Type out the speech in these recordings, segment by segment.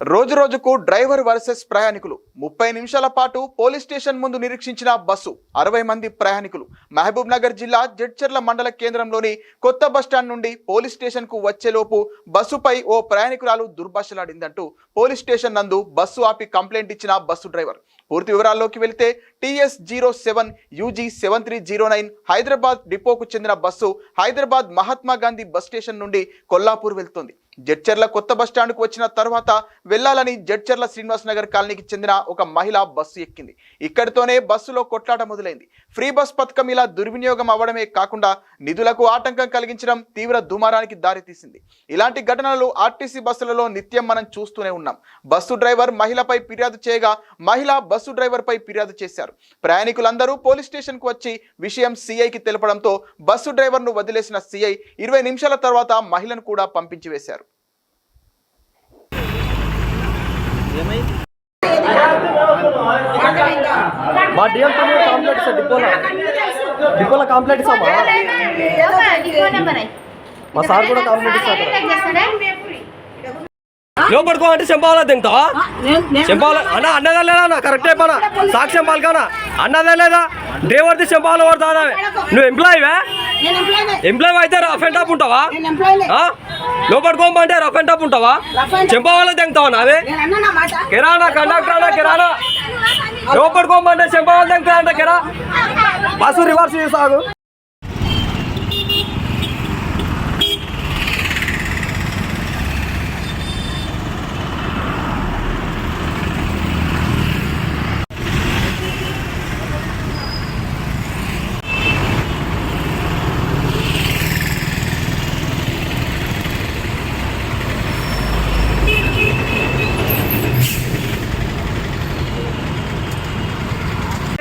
రోజు రోజుకు driver versus ప్రయాణికులు. ముప్పై నిమిషాల పాటు పోలీస్ స్టేషన్ ముందు నిరీక్షించిన బస్సు. అరవై మంది ప్రయాణికులు. మహబూబ్ నగర్ జిల్లా జడ్చర్ల మండల కేంద్రంలోని కొత్త బస్టాండ్ నుండి పోలీస్ స్టేషన్కు వచ్చేలోపు బస్సుపై ఓ ప్రయాణికురాలు దుర్భాషలాడిందంటూ పోలీస్ స్టేషన్ నందు బస్సు ఆపి కంప్లైంట్ ఇచ్చిన బస్సు డ్రైవర్. పూర్తి వివరాల్లోకి వెళితే TS zero seven UG seven three zero nine Hyderabad డిపోకు చెందిన bus Hyderabad Mahatma Gandhi bus station నుండి కొల్లాపూర్ వెళ్తుంది. జడ్చర్ల కొత్త బస్ స్టాండ్కు వచ్చిన తర్వాత వెళ్ళాలని జడ్చర్ల శ్రీనివాస్ నగర్ కాలనీకి చెందిన ఒక మహిళ బస్సు ఎక్కింది. ఇక్కడితోనే బస్సులో కొట్లాట మొదలైంది. ఫ్రీ బస్ పథకం ఇలా దుర్వినియోగం అవ్వడమే కాకుండా నిధులకు ఆటంకం కలిగించడం తీవ్ర దుమారానికి దారితీసింది ఇలాంటి ఘటనలు ఆర్టీసీ బస్సులలో నిత్యం మనం చూస్తూనే ఉన్నాం. బస్సు డ్రైవర్ మహిళపై ఫిర్యాదు చేయగా మహిళ బస్సు డ్రైవర్పై ఫిర్యాదు చేశారు. ప్రయాణికులందరూ పోలీస్ స్టేషన్కు వచ్చి విషయం సీఐకి తెలపడంతో బస్సు డ్రైవర్ను వదిలేసిన సీఐ ఇరవై నిమిషాల తర్వాత మహిళను కూడా పంపించి వేశారు మా డిఎంతో కాంప్లైంట్ ఇస్తా డిపోలో. డిపోలో కాంప్లైంట్ ఇస్తామా మా సార్ కూడా కాంప్లైంట్ ఇస్తారు లోపడుకో అంటే చెంపావాలా తింటావా చెంపావాల అన్న అన్నదా లేదా అన్న? కరెక్ట్ అయిపోనా సాక్ష్యం పాల్కానా అన్నదా లేదా? డ్రైవర్ది చెంపావాల పడతానా నువ్వు ఎంప్లాయీవే ఎంప్లాయీ అయితే రఫ్ అండ్ టాప్ ఉంటావా? ఆ? లోపడుకోమంటే రఫ్ అండ్ టాప్ ఉంటావా? చెంపావాల తింటావా నావే? కిరాణా కండక్టర్ కిరాణా లోపడుకోమంటే చెంపావాల తింటా అంటే కిరా. బస్సు రివర్స్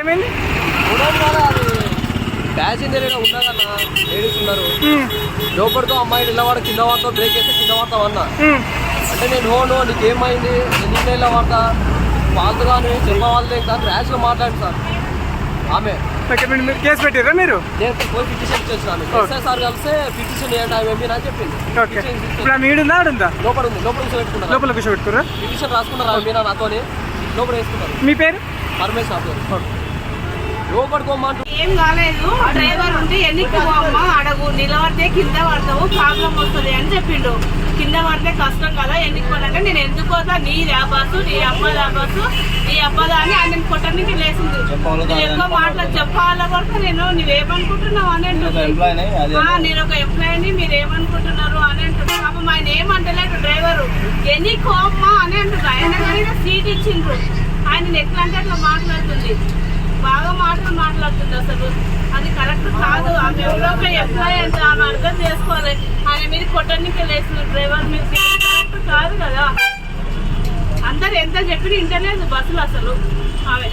సాగు ప్యాసింజర్ ఉండదన్న లేడీస్ ఉన్నారు. లోపలితో అమ్మాయి నిలబడ కింద పడతావు బ్రేక్ వేస్తే కింద పడతావు అన్న. అంటే నేను హో నో నీకేమైంది? ఎందుకు ఇలా పడతా వాళ్ళతో నువ్వు చెప్పవాలి సార్ ర్యాష్గా మాట్లాడి సార్. ఆమె. ఓకే మీరు మీరు కేసు పెట్టారా మీరు? పోయి పిటిషన్ చేసినాను ఎస్ఐ సార్ కలిస్తే పిటిషన్ ఏ టైం ఏమి అని చెప్పింది. ఓకే. ఇప్పుడు ఆమె ఈడుందా ఆడుందా? లోపల ఉంది. లోపల నుంచి పెట్టుకున్నారు లోపల కూర్చోబెట్టుకురా పిటిషన్ రాసుకున్నారు మీరు నాతోని. లోపల వేసుకున్నారు. మీ పేరు? పరమేశ్ నా పేరు. లోపడుకోమంటూ ఏం కాలేదు. డ్రైవర్ ఉంటే ఎన్నికి పోమ్మా అడగు నిలబడితే కింద పడతావు ప్రాబ్లం వస్తుంది అని చెప్పిండు. కింద పడితే కష్టం కదా ఎన్నికి పోనంటే నేను ఎందుకు పోతా? నీ బస్సు నీ అబ్బదా బస్సు నీ అబ్బదా అని ఆయన కొట్టడానికి లేచింది. నువ్వు ఎక్కువ మాటలు చెప్పాలా పడితే నేను నువ్వేమనుకుంటున్నావు అని ఆ, నేను ఒక ఎంప్లాయీని మీరు ఏమనుకుంటున్నారు అని అంటున్నారు పాపం ఆయన ఏమంటలేడు డ్రైవరు. ఎన్ని కోమ్మా అని అంటున్నారు ఆయన సీట్ ఇచ్చిండ్రు. ఆయన ఎట్లా అంటే అట్లా మాట్లాడుతుంది. బాగా మాటలు మాట్లాడుతుంది అసలు. అది కరెక్ట్ కాదు. ఆమె ఎవరో ఒక ఎంప్లాయీ అంటే. ఆమె అర్థం చేసుకోవాలి. ఆయన మీద కొట్టడానికి లేచిన డ్రైవర్ మీద కరెక్ట్ కాదు కదా. అందరు ఎంత చెప్పినా ఇంటలేదు బస్సులు అసలు. ఆమె